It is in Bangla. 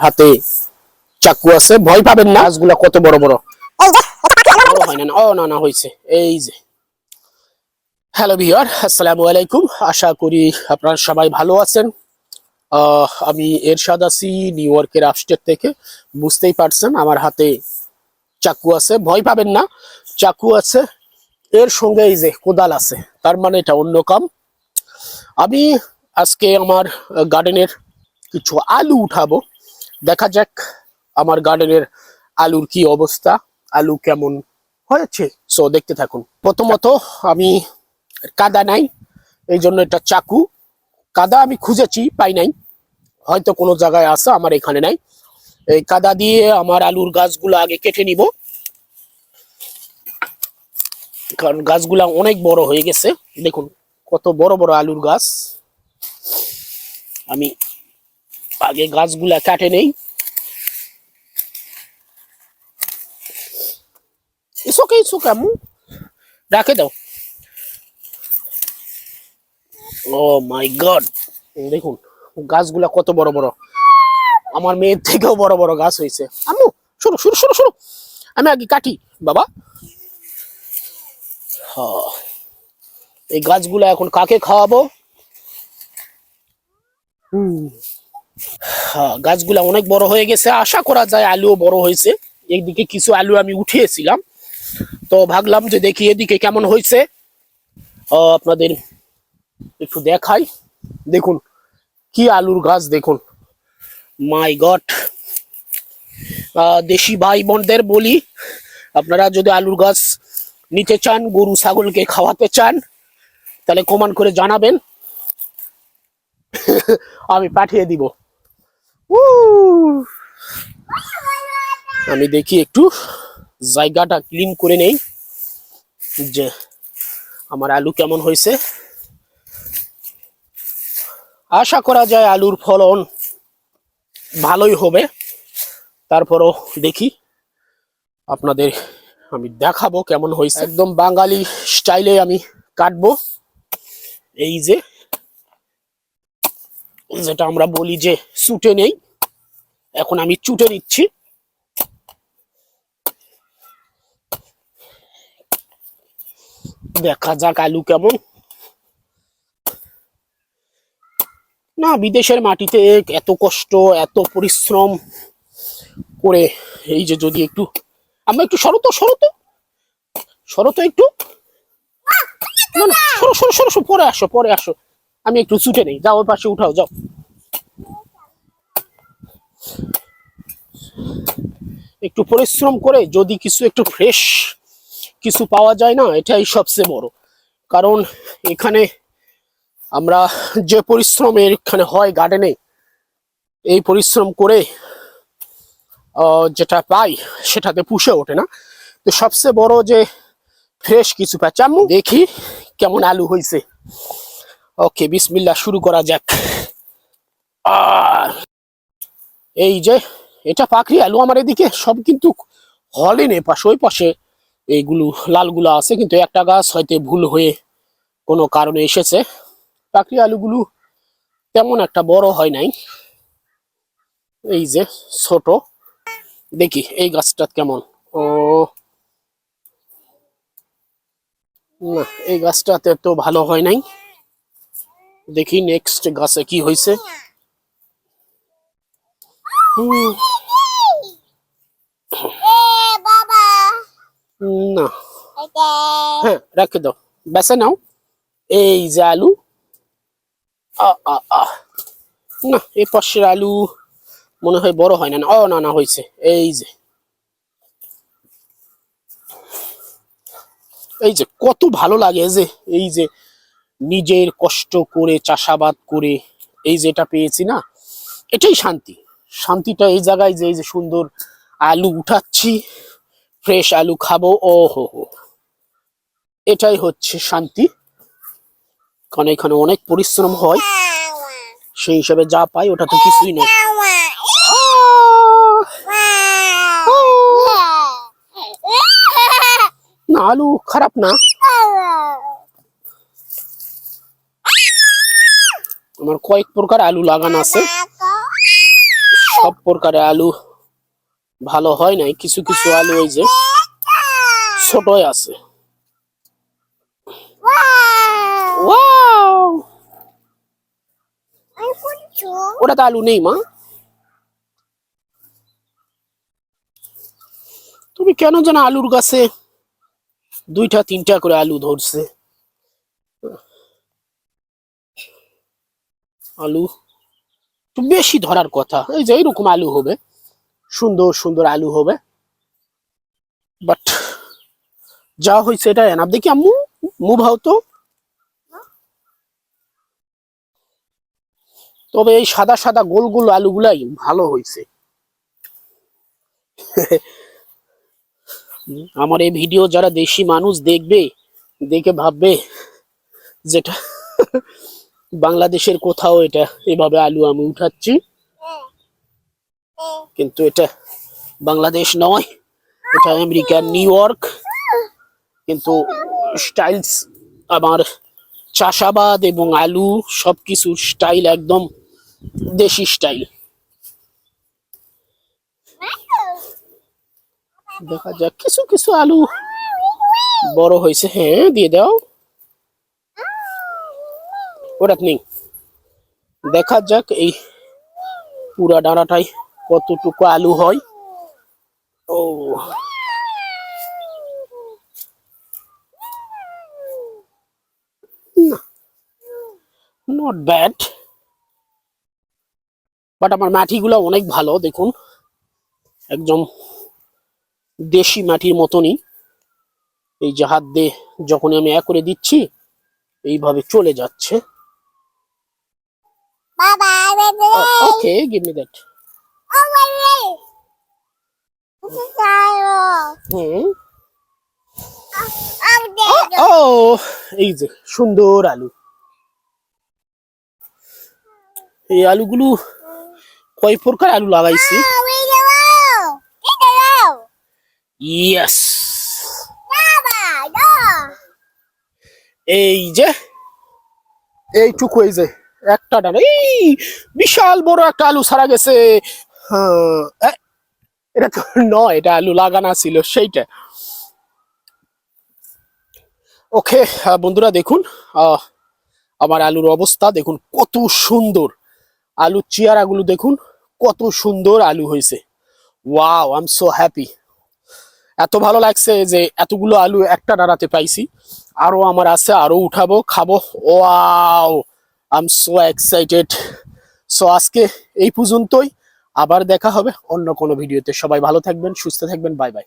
হাতে চাকু আছে ভয় পাবেন না। গাছগুলা কত বড় বড়। হয় ও না না হয়েছে। এই যে। হ্যালো ভিওর আসসালামু আলাইকুম। আশা করি আপনারা সবাই ভালো আছেন। আহ, আমি এরশাদ আছি নিউ ইয়র্কের আপস্টেট থেকে। বুঝতেই পারছেন আমার হাতে চাকু আছে ভয় পাবেন না। চাকু আছে এর সঙ্গে এই যে কোদাল আছে। তার মানে এটা অন্য কাম। আমি আজকে আমার গার্ডেনের কিছু আলু উঠাবো। দেখা যাক আমার গার্ডেনের আলুর কি অবস্থা, আলু কেমন হয়েছে। সো দেখতে থাকুন। প্রথমত আমি কাদা নাই, এই জন্য এটা চাকু। কাদা আমি খুঁজেছি, পাই নাই। হয়তো কোনো জায়গায় আছে, আমার এখানে নাই। এই কাদা দিয়ে আমার আলুর গাছগুলো আগে কেটে নিব। কারণ গাছগুলা অনেক বড় হয়ে গেছে। দেখুন, কত বড় বড় আলুর গাছ। আমি আগে গাছগুলা কাটে নেই। ইসো কে ইসো কামু রাখে দাও। Oh my God. দেখুন, গাছগুলা কত বড় বড়। আমার মেয়ের থেকেও বড় বড় গাছ হয়েছে। আম্মু শুরু শুরু শুরু শুরু আমি আগে কাটি, বাবা। এই গাছগুলো এখন কাকে খাওয়াবো? হুম। গাছগুলা অনেক বড় হয়ে গেছে। আশা করা যায় আলুও বড় হয়েছে। একদিকে কিছু আলু আমি উঠিয়েছিলাম। তো ভাবলাম যে দেখি এদিকে কেমন হয়েছে। আপনাদের একটু দেখাই। দেখুন, কি আলুর গাছ দেখুন। My God. দেশি ভাই বোনদের বলি, আপনারা যদি আলুর গাছ নিতে চান, গরু, ছাগলকে খাওয়াতে চান, তাহলে কমান করে জানাবেন। আমি পাঠিয়ে দিব। আমি দেখি একটু জায়গাটা ক্লিন করে নেই। যে আমার আলু কেমন হয়েছে। আশা করা যায় আলুর ফলন ভালোই হবে। তারপরও দেখি আপনাদের আমি দেখাবো কেমন হয়েছে। একদম বাঙালি স্টাইলে আমি কাটবো। এই যে যেটা আমরা বলি যে সুটে নেই। এখন আমি চুটে নিচ্ছি। দেখা যাক আলু কেমন। না বিদেশের মাটিতে এত কষ্ট এত পরিশ্রম করে এই যে যদি একটু আমরা একটু সরো তো সরো তো। সরো তো একটু। না না সরো সরো সরো, পরে আসো পরে আসো। আমি একটু ছুটে নেই। যাও ওর পাশে উঠাও, যাও। একটু পরিশ্রম করে যদি কিছু একটু ফ্রেশ কিছু পাওয়া যায় না, এটাই সবচেয়ে বড়। কারণ এখানে আমরা যে পরিশ্রমের এখানে হয় গার্ডেনে এই পরিশ্রম করে যেটা পাই সেটাতে পুষে ওঠে না। তো সবচেয়ে বড় যে ফ্রেশ কিছু পাচ্ছি দেখি কেমন আলু হয়েছে ওকে বিসমিল্লা শুরু করা যাক। আহ, এই যে এটা পাখরি আলু আমার এদিকে সব কিন্তু হলে এ পাশে ওই পাশে এইগুলো লালগুলো আছে কিন্তু একটা গাছ হয়তো ভুল হয়ে কোনো কারণে এসেছে। পাখরি আলুগুলো তেমন একটা বড় হয় নাই। এই যে ছোট। দেখি এই গাছটা কেমন? ও না এই গাছটাতে তো ভালো হয় নাই। দেখি নেক্সট গাছে কি হয়েছে না। হ্যাঁ রেখে দাও। বেছে নাও। এই যে আলু। না এই পাশের আলু মনে হয় বড় হয় না না, ও না না হয়েছে এই যে। এই যে কত ভালো লাগে যে এই যে নিজের কষ্ট করে চাষাবাদ করে এই যেটা পেয়েছি না এটাই শান্তি। শান্তিটা এই জায়গায় যে এই যে সুন্দর আলু উঠাচ্ছি ফ্রেশ আলু খাব ও হো। হো এটাই হচ্ছে শান্তি। কারণ এখানে অনেক পরিশ্রম হয়। সেই হিসাবে যা পাই ওটা তো কিছুই নয়। না আলু খারাপ না। আমার কয়েক প্রকার আলু লাগানো আছে। সব প্রকারের আলু ভালো হয় নাই কিছু কিছু আলু ওই যে ছোটই আছে। ওটা তো আলু নেই মা। তুমি কেন যেন আলুর গাছে দুইটা তিনটা করে আলু ধরছে? আলু। একটু বেশি ধরার কথা। এই যে এরকম আলু হবে। সুন্দর সুন্দর আলু হবে। বাট যা হয়েছে এটা এনাফ দেখি আম্মু? মুভ তো? তবে এই সাদা সাদা গোল গোল আলুগুলাই ভালো হয়েছে আমার এই ভিডিও যারা দেশি মানুষ দেখবে, দেখে ভাববে যেটা বাংলাদেশের কোথাও এটা, এভাবে আলু আমি উঠাচ্ছি। কিন্তু এটা বাংলাদেশ নয়, এটা আমেরিকার নিউ ইয়র্ক। কিন্তু স্টাইলস আমার চাষাবাদ এবং আলু সবকিছুর স্টাইল একদম দেশি স্টাইল। দেখা যাক, কিছু কিছু আলু বড় হয়েছে। হ্যাঁ দিয়ে দাও। ওটা নেই দেখা যাক এই পুরা ডাঁড়াটাই কতটুকু আলু হয়। ও। নট ব্যাড বাট আমার মাটিগুলো অনেক ভালো, দেখুন। একদম দেশি মাটির মতনই। এই যে হাত দিয়ে যখন আমি এক করে দিচ্ছি, এইভাবে চলে যাচ্ছে। Baba, baby. Okay give me that Oh, baby. This is Tyro. Hmm I'm dead. ও এই যে সুন্দর আলু এই আলুগুলো কয় প্রকার আলু লাগাইছি Oh, we the row. Get the row. Yes Baba, no. এই যে এইটুকু এই যে একটা ডান এই বিশাল বড় একটা আলু সারা গেছে। হ্যাঁ, এটা তো নয় এটা আলু লাগানো ছিল সেইটা। ওকে বন্ধুরা দেখুন আমার আলুর অবস্থা দেখুন কত সুন্দর। আলুর চেয়ারাগুলো দেখুন কত সুন্দর আলু হয়েছে। Wow I am so happy. এত ভালো লাগছে যে এতগুলো আলু একটা ডাঁড়াতে পাইছি। আরও আমার আছে আরও উঠাবো খাব। Wow! I am so excited so আজকে এই পর্যন্তই। আবার দেখা হবে অন্য কোনো ভিডিওতে। সবাই ভালো থাকবেন, সুস্থ থাকবেন। Bye bye.